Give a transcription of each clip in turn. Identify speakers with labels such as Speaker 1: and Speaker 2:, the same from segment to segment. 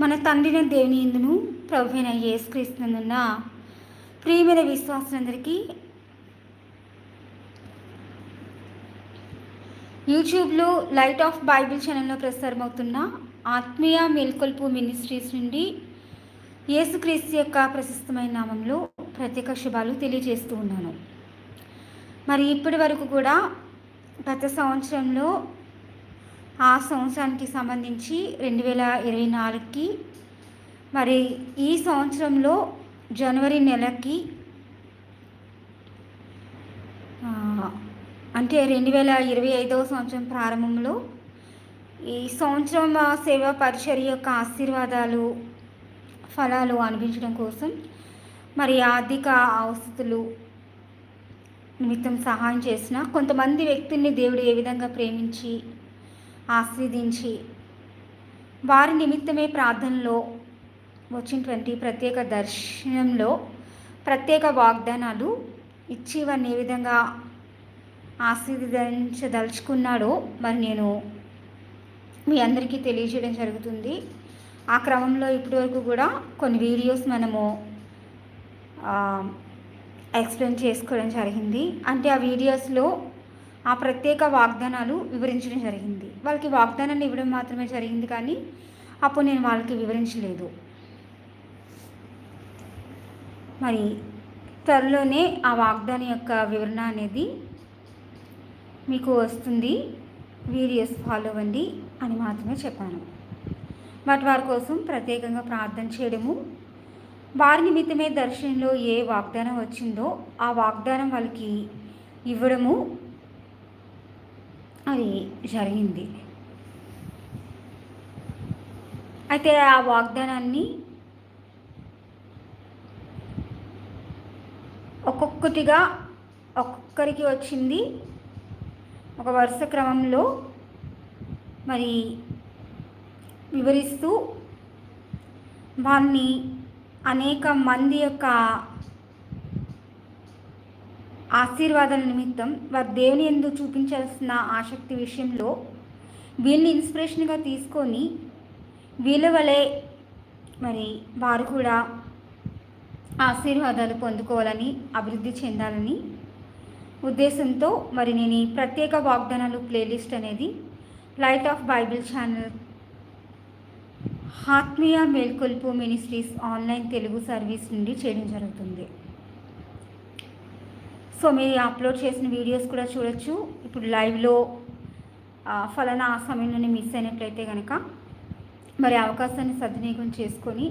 Speaker 1: మన తండ్రిని దేవుని ఇందును ప్రభువైన యేసుక్రీస్తునందున్న ప్రియమైన విశ్వాసులందరికీ యూట్యూబ్లో లైట్ ఆఫ్ బైబిల్ ఛానల్లో ప్రసారమవుతున్న ఆత్మీయ మేల్కొల్పు మినిస్ట్రీస్ నుండి యేసుక్రీస్తు యొక్క ప్రశస్తమైన నామంలో ప్రత్యేక శుభాలు తెలియజేస్తూ ఉన్నాను. మరి ఇప్పటి వరకు కూడా గత సంవత్సరంలో ఆ సంవత్సరానికి సంబంధించి రెండు వేల ఇరవై నాలుగుకి మరి ఈ సంవత్సరంలో జనవరి నెలకి అంటే రెండు వేల ఇరవై ఐదవ సంవత్సరం ప్రారంభంలో ఈ సంవత్సరం సేవా పరిచర్ యొక్క ఆశీర్వాదాలు ఫలాలు అనిపించడం కోసం మరి ఆర్థిక అవసతులు నిమిత్తం సహాయం చేసిన కొంతమంది వ్యక్తుల్ని దేవుడు ఏ విధంగా ప్రేమించి ఆస్వాదించి వారి నిమిత్తమే ప్రార్థనలో వచ్చినటువంటి ప్రత్యేక దర్శనంలో ప్రత్యేక వాగ్దానాలు ఇచ్చి వారిని ఏ విధంగా ఆశీర్వదించదలుచుకున్నాడో మరి నేను మీ అందరికీ తెలియజేయడం జరుగుతుంది. ఆ క్రమంలో ఇప్పటివరకు కూడా కొన్ని వీడియోస్ మనము ఎక్స్ప్లెయిన్ చేసుకోవడం జరిగింది. అంటే ఆ వీడియోస్లో ఆ ప్రత్యేక వాగ్దానాలు వివరించడం జరిగింది. వాళ్ళకి వాగ్దానాన్ని ఇవ్వడం మాత్రమే జరిగింది కానీ అప్పుడు నేను వాళ్ళకి వివరించలేదు. మరి త్వరలోనే ఆ వాగ్దానం యొక్క వివరణ అనేది మీకు వస్తుంది. వీడియోస్ ఫాలో అవ్వండి అని మాత్రమే చెప్పాను. వాటి వారి కోసం ప్రత్యేకంగా ప్రార్థన చేయడము. వారి నిమిత్తమే దర్శనంలో ఏ వాగ్దానం వచ్చిందో ఆ వాగ్దానం వాళ్ళకి ఇవ్వడము. అది జరిగింది. అయితే ఆ వాగ్దానాన్ని ఒక్కొక్కటిగా ఒక్కొక్కరికి వచ్చింది. ఒక వరుస క్రమంలో మరి వివరిస్తూ వాళ్ళని అనేక మంది యొక్క ఆశీర్వాదాల నిమిత్తం వారు దేవుని ఎందు చూపించాల్సిన ఆసక్తి విషయంలో వీళ్ళని ఇన్స్పిరేషన్గా తీసుకొని వీళ్ళ వలె మరి వారు కూడా ఆశీర్వాదాలు పొందుకోవాలని అభివృద్ధి చెందాలని ఉద్దేశంతో మరి నేను ఈ ప్రత్యేక వాగ్దానాలు ప్లేలిస్ట్ అనేది లైట్ ఆఫ్ బైబిల్ ఛానల్ ఆత్మీయ మేల్కొల్పు మినిస్ట్రీస్ ఆన్లైన్ తెలుగు సర్వీస్ నుండి చేయడం జరుగుతుంది. సో మీరు అప్లోడ్ చేసిన వీడియోస్ కూడా చూడొచ్చు. ఇప్పుడు లైవ్లో ఫలానా ఆ సమయంలోనే మిస్ అయినట్లయితే కనుక మరి అవకాశాన్ని సద్వినియోగం చేసుకొని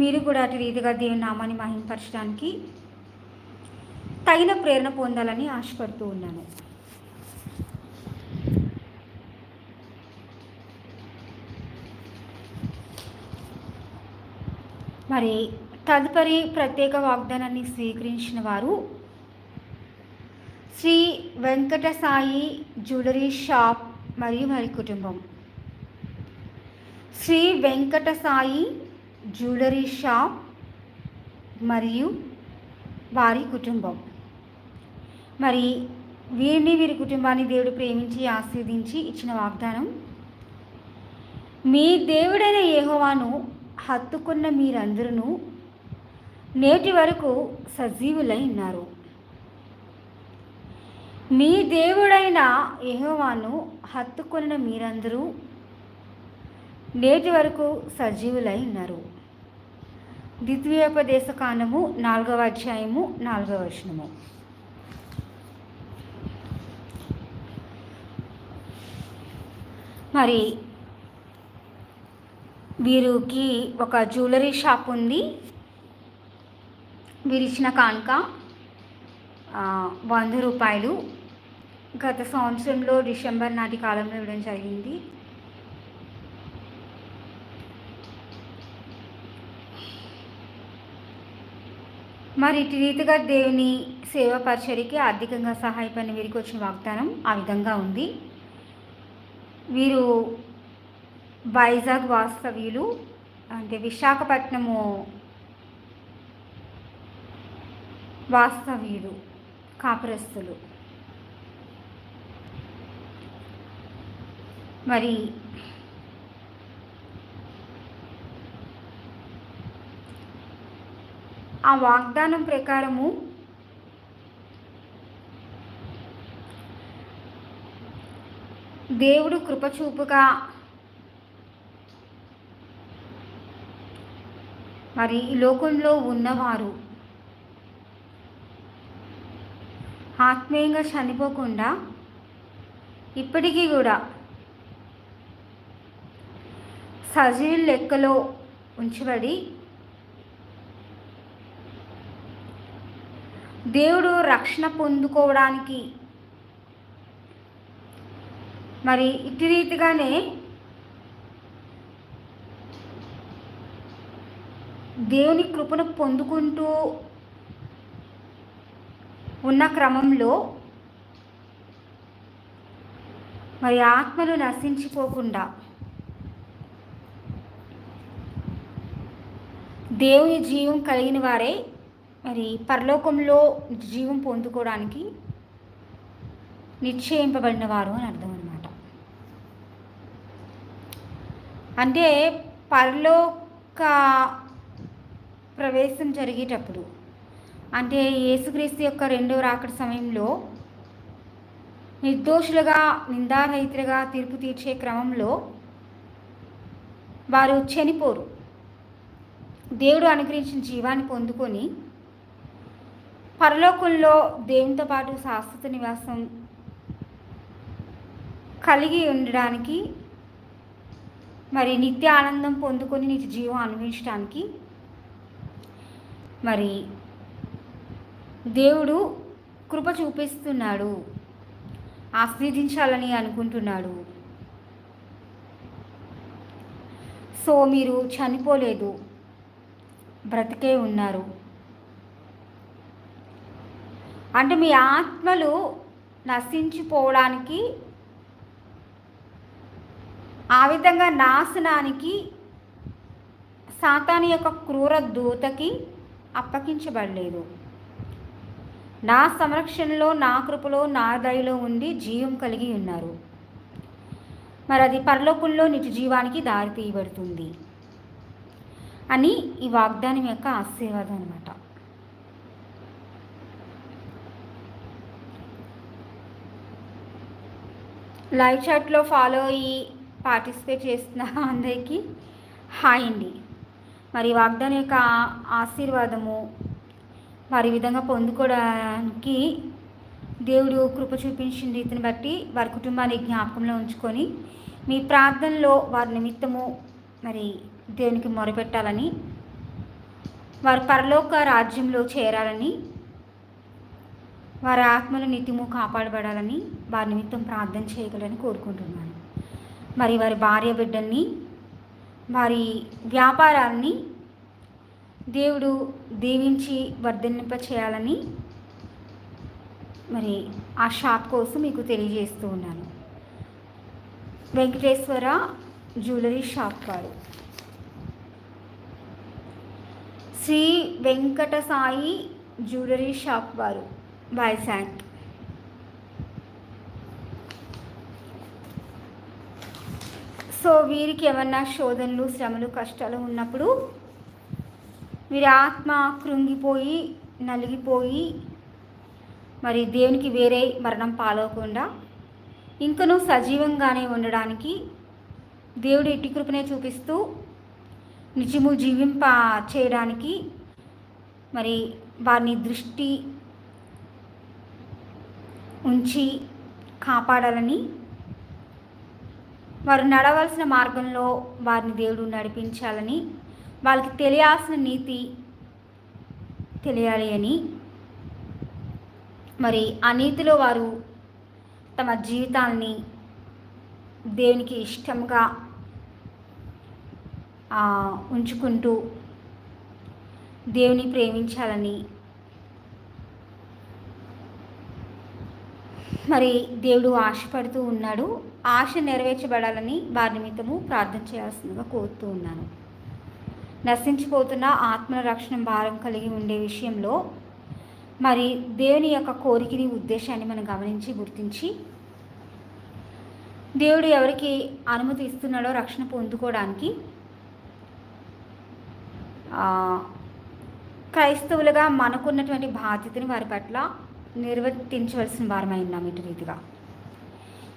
Speaker 1: మీరు కూడా అటు రీతిగా దేవుని నామాన్ని మహింపరచడానికి తగిన ప్రేరణ పొందాలని ఆశపడుతూ ఉన్నాను. మరి తదుపరి ప్రత్యేక వాగ్దానాన్ని స్వీకరించిన వారు శ్రీ వెంకట సాయి జ్యువెలరీ షాప్ మరియు వారి కుటుంబం. శ్రీ వెంకట సాయి జ్యువెలరీ షాప్ మరియు వారి కుటుంబం. మరి వీరిని వీరి కుటుంబాన్ని దేవుడు ప్రేమించి ఆశీర్వదించి ఇచ్చిన వాగ్దానం మీ దేవుడైన ఏహోవాను హత్తుకున్న మీరందరూ నేటి వరకు సజీవులై ఉన్నారు. మీ దేవుడైన యహోవాను హత్తుకొనిన మీరందరూ నేటి వరకు సజీవులై ఉన్నారు. ద్వితీయోపదేశ కాండము నాలుగవ అధ్యాయము నాలుగవ వచనము. మరి వీరికి ఒక జ్యువెలరీ షాప్ ఉంది. వీరిచ్చిన కానుక వంద రూపాయలు. గత సంవత్సరంలో డిసెంబర్ నాటి కాలంలో ఇవ్వడం జరిగింది. మరి ఇటు రీతిగా దేవుని సేవా పరిచర్యకి ఆర్థికంగా సహాయపడిన వీరికి వచ్చిన వాగ్దానం ఆ విధంగా ఉంది. వీరు వైజాగ్ వాస్తవ్యులు. అంటే విశాఖపట్నము వాస్తవ్యులు. కాపురస్తులు. మరి ఆ వాగ్దానం ప్రకారము దేవుడు కృపచూపుగా మరి లోకంలో ఉన్నవారు ఆత్మీయంగా చనిపోకుండా ఇప్పటికీ కూడా సజీవ లెక్కలో ఉంచబడి దేవుడు రక్షణ పొందుకోవడానికి మరి ఇటు రీతిగానే దేవుని కృపను పొందుకుంటూ ఉన్న క్రమంలో మరి ఆత్మలు నశించిపోకుండా దేవుని జీవం కలిగిన వారే మరి పరలోకంలో జీవం పొందుకోవడానికి నిశ్చయింపబడిన వారు అని అర్థం అనమాట అంటే పరలోక ప్రవేశం జరిగేటప్పుడు అంటే యేసుక్రీస్తు యొక్క రెండవ రాకడ సమయంలో నిర్దోషులుగా నిందారహితులుగా తీర్పు తీర్చే క్రమంలో వారు చనిపోరు. దేవుడు అనుగ్రహించిన జీవాన్ని పొందుకొని పరలోకంలో దేవునితో పాటు శాశ్వత నివాసం కలిగి ఉండడానికి మరి నిత్య ఆనందం పొందుకొని నిత్య జీవం అనుభవించడానికి మరి దేవుడు కృప చూపిస్తున్నాడు. ఆస్వాదించాలని అనుకుంటున్నాడు. సో మీరు చనిపోలేదు. బ్రతికే ఉన్నారు. అంటే మీ ఆత్మలు నశించిపోవడానికి ఆ విధంగా నాశనానికి సాతాని యొక్క క్రూర దూతకి అప్పగించబడలేదు. నా సంరక్షణలో నా కృపలో నా దయలో ఉండి జీవం కలిగి ఉన్నారు. మరి అది పరలోకంలో నిజ జీవానికి దారి తీయబడుతుంది అని ఈ వాగ్దానం యొక్క ఆశీర్వాదం అనమాట లైవ్ చాట్లో ఫాలో అయ్యి పార్టిసిపేట్ చేస్తున్న అందరికీ హాయ్ అండి. మరి వాగ్దానం యొక్క ఆశీర్వాదము వారి విధంగా పొందుకోవడానికి దేవుడు కృప చూపించిన రీతిని బట్టి వారి కుటుంబాన్ని జ్ఞాపకంలో ఉంచుకొని మీ ప్రార్థనలో వారి నిమిత్తము మరి దేవునికి మొరపెట్టాలని వారు పరలోక రాజ్యంలో చేరాలని వారి ఆత్మలు నిత్యము కాపాడబడాలని వారి నిమిత్తం ప్రార్థన చేయగలని కోరుకుంటున్నాను. మరి వారి భార్య బిడ్డల్ని వారి వ్యాపారాన్ని దేవుడు దీవించి వర్ధనింప చేయాలని మరి ఆ షాప్ కోసం మీకు తెలియజేస్తూ ఉన్నాను. వెంకటేశ్వర జ్యువెలరీ షాప్ వారు శ్రీ వెంకట సాయి జ్యువెలరీ షాప్ వారు వైజాగ్. సో వీరికి ఏమన్నా శోధనలు శ్రమలు కష్టాలు ఉన్నప్పుడు వీరి ఆత్మ కృంగిపోయి నలిగిపోయి మరి దేవునికి వేరే మరణం పాలవకుండా ఇంకనూ సజీవంగానే ఉండడానికి దేవుడు ఇట్టి కృపనే చూపిస్తూ నిజము జీవింప చేయడానికి మరి వారిని దృష్టి ఉంచి కాపాడాలని వారు నడవలసిన మార్గంలో వారిని దేవుడు నడిపించాలని వాళ్ళకి తెలియాల్సిన నీతి తెలియాలి అని. మరి ఆ నీతిలో వారు తమ జీవితాన్ని దేవునికి ఇష్టంగా ఉంచుకుంటూ దేవుని ప్రేమించాలని. మరి దేవుడు ఆశపడుతూ ఉన్నాడు. ఆశ నెరవేర్చబడాలని వారి నిమిత్తము ప్రార్థన చేయాల్సిందిగా కోరుతూ ఉన్నాను. నశించిపోతున్న ఆత్మ రక్షణ భారం కలిగి ఉండే విషయంలో మరి దేవుని యొక్క కోరికని ఉద్దేశాన్ని మనం గమనించి గుర్తించి దేవుడు ఎవరికి అనుమతి ఇస్తున్నాడో రక్షణ పొందుకోవడానికి క్రైస్తవులుగా మనకున్నటువంటి బాధ్యతని వారి పట్ల నిర్వర్తించవలసిన వారమై ఉన్నాం ఇటు రీతిగా.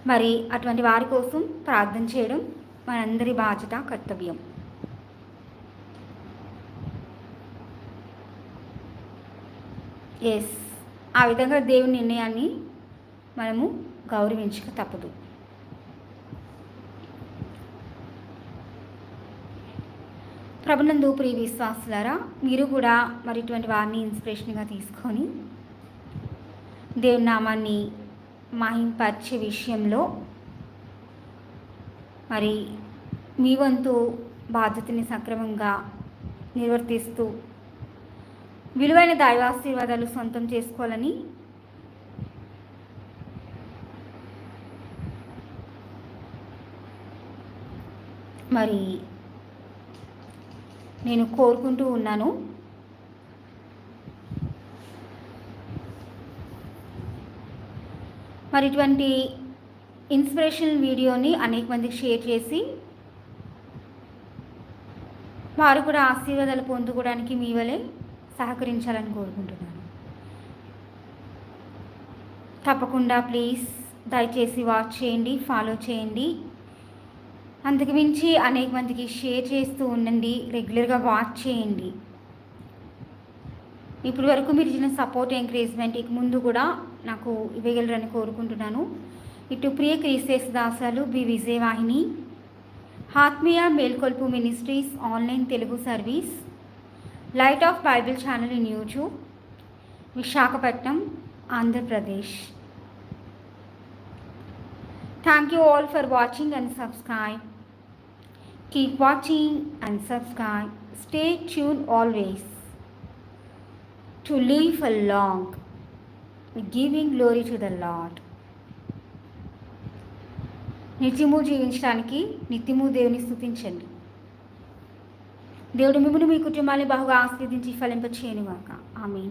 Speaker 1: మరి అటువంటి వారి కోసం ప్రార్థన చేయడం మనందరి బాధ్యత కర్తవ్యం. ఎస్ ఆ విధంగా దేవుని నిర్ణయాన్ని మనము గౌరవించక తప్పదు. ప్రభునందు ప్రియ విశ్వాసులారా మీరు కూడా మరి ఇటువంటి వారిని ఇన్స్పిరేషన్గా తీసుకొని దేవుని నామాన్ని మహింపరిచే విషయంలో మరి మీ వంతు బాధ్యతని సక్రమంగా నిర్వర్తిస్తూ విలువైన దైవాశీర్వాదాలు సొంతం చేసుకోవాలని మరి నేను కోరుకుంటూ ఉన్నాను. మరి ఇటువంటి ఇన్స్పిరేషనల్ వీడియోని అనేక మందికి షేర్ చేసి వారు కూడా ఆశీర్వాదాలు పొందుకోవడానికి మీ వలె సహకరించాలని కోరుకుంటున్నాను. తప్పకుండా ప్లీజ్ దయచేసి వాచ్ చేయండి ఫాలో చేయండి. అందుకు మించి అనేక మందికి షేర్ చేస్తూ ఉండండి రెగ్యులర్గా వాచ్ చేయండి. ఇప్పటి వరకు మీరు ఇచ్చిన సపోర్ట్ ఎంకరేజ్మెంట్ ఇక ముందు కూడా నాకు ఇవ్వగలరని కోరుకుంటున్నాను. ఇటు ప్రియ క్రీసేస్ దాసాలు బి విజయవాహిని. ఆత్మీయ మేల్కొల్పు ministries online Telugu service. Light of Bible channel in YouTube Visakhapatnam Andhra Pradesh thank you all for watching and subscribe keep watching and subscribe stay tune always to leave a long giving glory to the lord నిత్యము జీవించడానికి నిత్యము దేవుని స్థుతించండి దేవుడు మిమ్మల్ని మీ కుటుంబాన్ని బాగా ఆస్వాదించి ఫలింప చేయను ఆమె